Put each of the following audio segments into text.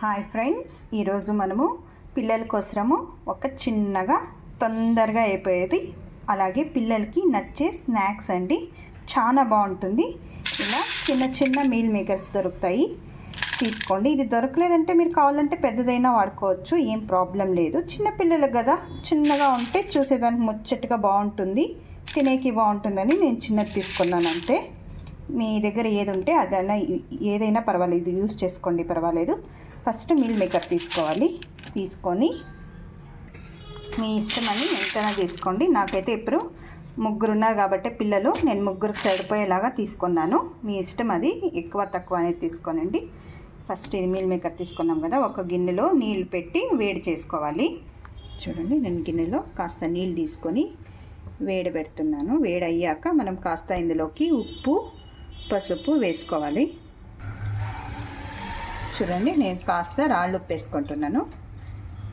Hi friends ఈరోజు మనము పిల్లల కోసము ఒక చిన్నగా తొందరగా అయిపోయేది. అలాగే పిల్లలకి నచ్చే స్నాక్స్ అండి. చాలా బాగుంటుంది. ఇలా చిన్న చిన్న మీల్ మేకర్స్ దొరుకుతాయి. తీసుకోండి. ఇది దొరకలేదంటే మీరు కావాలంటే పెద్దదైనా వాడుకోవచ్చు. ఏం ప్రాబ్లం లేదు. చిన్న పిల్లలకు కదా. చిన్నగా ఉంటే చూసేదానికి ముచ్చటగా బాగుంటుంది. తినేకి బాగుంటుందని నేను చిన్నది తీసుకున్నాను అంతే. మీ దగ్గర ఏది ఉంటే అదైనా ఏదైనా పర్వాలేదు. యూస్ చేసుకోండి పర్వాలేదు. ఫస్ట్ మీల్ మేకర్ తీసుకోవాలి. తీసుకొని మీ ఇష్టమని ఎంతైనా తీసుకోండి. నాకైతే ఇప్పుడు ముగ్గురు ఉన్నారు కాబట్టి పిల్లలు నేను ముగ్గురికి సరిపోయేలాగా తీసుకున్నాను. మీ ఇష్టం అది ఎక్కువ తక్కువ అనేది తీసుకోనండి. ఫస్ట్ ఇది మీల్ మేకర్ తీసుకున్నాం కదా ఒక గిన్నెలో నీళ్ళు పెట్టి వేడి చేసుకోవాలి. చూడండి నేను గిన్నెలో కాస్త నీళ్ళు తీసుకొని వేడి పెడుతున్నాను. వేడి అయ్యాక మనం కాస్త ఇందులోకి ఉప్పు పసుపు వేసుకోవాలి. చూడండి నేను కాస్త రాళ్ళు ఉప్పు వేసుకుంటున్నాను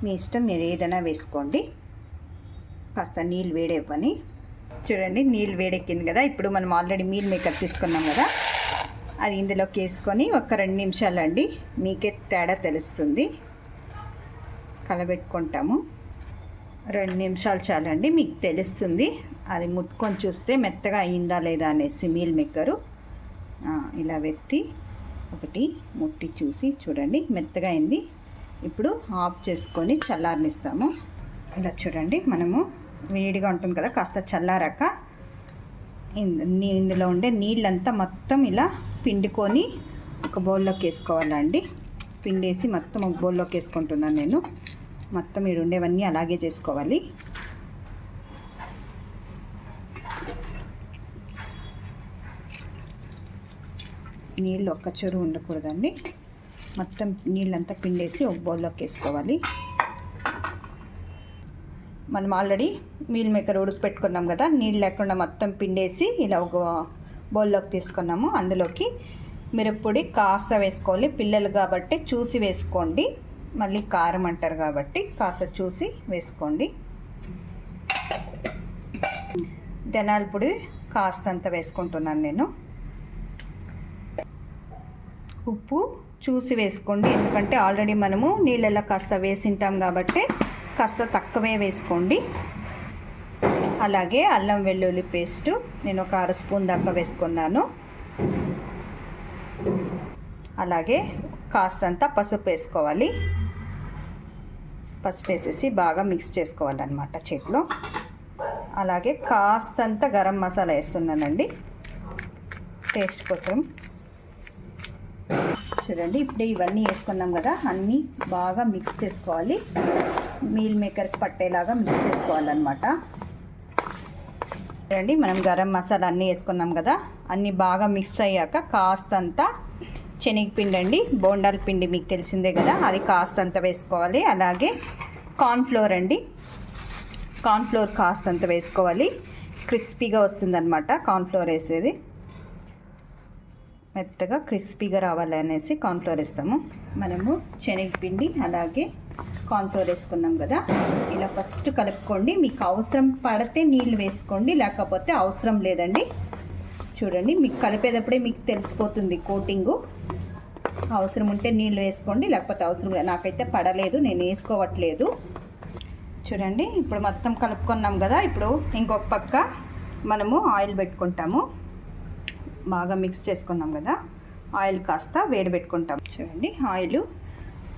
మీ ఇష్టం మీరు ఏదైనా వేసుకోండి. కాస్త నీళ్ళు వేడేవ్వని. చూడండి నీళ్ళు వేడెక్కింది కదా ఇప్పుడు మనం ఆల్రెడీ మీల్ మేకర్ తీసుకున్నాం కదా అది ఇందులోకి వేసుకొని ఒక రెండు నిమిషాలు అండి మీకే తేడా తెలుస్తుంది. కలబెట్టుకుంటాము. రెండు నిమిషాలు చాలండి మీకు తెలుస్తుంది. అది ముట్టుకొని చూస్తే మెత్తగా అయిందా లేదా అనేసి మీల్ మేకరు ఇలా పెట్టి ఒకటి ముట్టి చూసి చూడండి. మెత్తగా అయింది. ఇప్పుడు ఆఫ్ చేసుకొని చల్లారనిస్తాము. ఇలా చూడండి. మనము వేడిగా ఉంటుంది కదా కాస్త చల్లారాక ఇందులో ఉండే నీళ్ళంతా మొత్తం ఇలా పిండుకొని ఒక బౌల్లోకి వేసుకోవాలండి. పిండేసి మొత్తం ఒక బౌల్లోకి వేసుకుంటున్నాను నేను. మొత్తం మీరు ఉండేవన్నీ అలాగే చేసుకోవాలి. నీళ్ళు ఒక్క చెరువు ఉండకూడదండి. మొత్తం నీళ్ళంతా పిండేసి ఒక బౌల్లోకి వేసుకోవాలి. మనం ఆల్రెడీ మీల్ మేకర్ ఉడుకు పెట్టుకున్నాం కదా నీళ్ళు లేకుండా మొత్తం పిండేసి ఇలా ఒక బౌల్లోకి తీసుకున్నాము. అందులోకి మిరప్పొడి కాస్త వేసుకోవాలి. పిల్లలు కాబట్టి చూసి వేసుకోండి. మళ్ళీ కారం అంటారు కాబట్టి కాస్త చూసి వేసుకోండి. ధనాల పొడి కాస్తంత వేసుకుంటున్నాను నేను. ఉప్పు చూసి వేసుకోండి. ఎందుకంటే ఆల్రెడీ మనము నీళ్ళల్లో కాస్త వేసింటాం కాబట్టి కాస్త తక్కువే వేసుకోండి. అలాగే అల్లం వెల్లుల్లి పేస్టు నేను ఒక అర స్పూన్ దాకా వేసుకున్నాను. అలాగే కాస్తంత పసుపు వేసుకోవాలి. పసుపు వేసేసి బాగా మిక్స్ చేసుకోవాలన్నమాట చేతిలో. అలాగే కాస్తంత గరం మసాలా వేస్తున్నానండి. టేస్ట్ కోసం చూడండి. ఇప్పుడు ఇవన్నీ వేసుకున్నాం కదా అన్నీ బాగా మిక్స్ చేసుకోవాలి. మీల్ మేకర్కి పట్టేలాగా మిక్స్ చేసుకోవాలన్నమాట. చూడండి మనం గరం మసాలా అన్నీ వేసుకున్నాం కదా అన్నీ బాగా మిక్స్ అయ్యాక కాస్తంత శనగపిండి అండి బోండాల పిండి మీకు తెలిసిందే కదా అది కాస్తంత వేసుకోవాలి. అలాగే కార్న్ఫ్లోర్ అండి కార్న్ఫ్లోర్ కాస్తంత వేసుకోవాలి. క్రిస్పీగా వస్తుందన్నమాట కార్న్ఫ్లోర్ వేసేది. మెత్తగా క్రిస్పీగా రావాలి అనేసి కార్న్ఫ్లోర్ వేస్తాము. మనము శనగపిండి అలాగే కార్న్ఫ్లోర్ వేసుకున్నాం కదా. ఇలా ఫస్ట్ కలుపుకోండి. మీకు అవసరం పడితే నీళ్ళు వేసుకోండి లేకపోతే అవసరం లేదండి. చూడండి మీకు కలిపేటప్పుడే మీకు తెలిసిపోతుంది కోటింగు. అవసరం ఉంటే నీళ్ళు వేసుకోండి లేకపోతే అవసరం లేదు. నాకైతే పడలేదు నేను వేసుకోవట్లేదు. చూడండి ఇప్పుడు మొత్తం కలుపుకున్నాం కదా. ఇప్పుడు ఇంకొక పక్క మనము ఆయిల్ పెట్టుకుంటాము. బాగా మిక్స్ చేసుకున్నాం కదా ఆయిల్ కాస్త వేడి పెట్టుకుంటాం. చూడండి ఆయిల్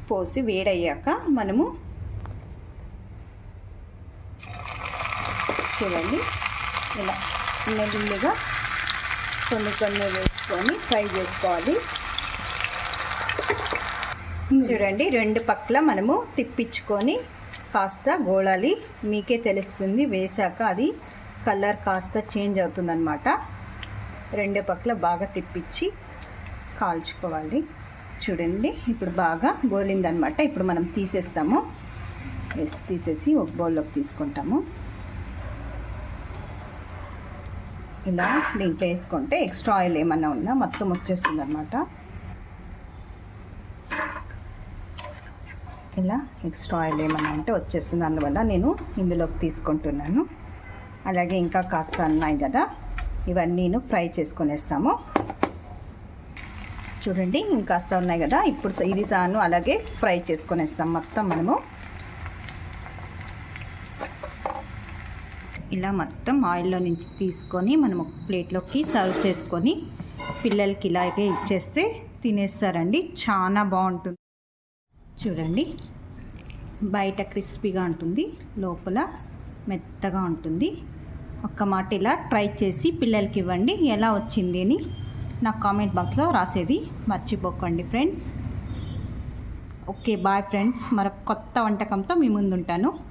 పోసి వేడయ్యాక మనము చూడండి ఇలా నెల్లిగా కొన్ని కొన్ని వేసుకొని ఫ్రై చేసుకోవాలి. చూడండి రెండు పక్కల మనము తిప్పించుకొని కాస్త గోళాలి. మీకే తెలుస్తుంది వేశాక అది కలర్ కాస్త చేంజ్ అవుతుందన్నమాట. రెండు పక్కల బాగా తిప్పించి కాల్చుకోవాలి. చూడండి ఇప్పుడు బాగా గోలిందనమాట ఇప్పుడు మనం తీసేస్తాము. వేసి తీసేసి ఒక బౌల్లోకి తీసుకుంటాము. ఇలా దీంట్లో వేసుకుంటే ఎక్స్ట్రా ఆయిల్ ఏమన్నా ఉన్నా మొత్తం వచ్చేస్తుంది అనమాట ఇలా ఎక్స్ట్రా ఆయిల్ ఏమన్నా ఉంటే వచ్చేస్తుంది అందువల్ల నేను ఇందులోకి తీసుకుంటున్నాను. అలాగే ఇంకా కాస్త ఉన్నాయి కదా. ఇవన్నీను ఫ్రై చేసుకునేస్తాము. చూడండి ఇంకాస్త ఉన్నాయి కదా. ఇప్పుడు ఇది సాను అలాగే ఫ్రై చేసుకునేస్తాం మొత్తం మనము. ఇలా మొత్తం ఆయిల్లో నుంచి తీసుకొని మనం ఒక ప్లేట్లోకి సర్వ్ చేసుకొని పిల్లలకి ఇలాగే ఇచ్చేస్తే తినేస్తారండి. చాలా బాగుంటుంది. చూడండి బయట క్రిస్పీగా ఉంటుంది లోపల మెత్తగా ఉంటుంది. ఒక్క మాట ఇలా ట్రై చేసి పిల్లలకి ఇవ్వండి. ఎలా వచ్చింది అని నాకు కామెంట్ బాక్స్లో రాసేది మర్చిపోకండి ఫ్రెండ్స్. Okay bye friends. మరొక కొత్త వంటకంతో మీ ముందుంటాను.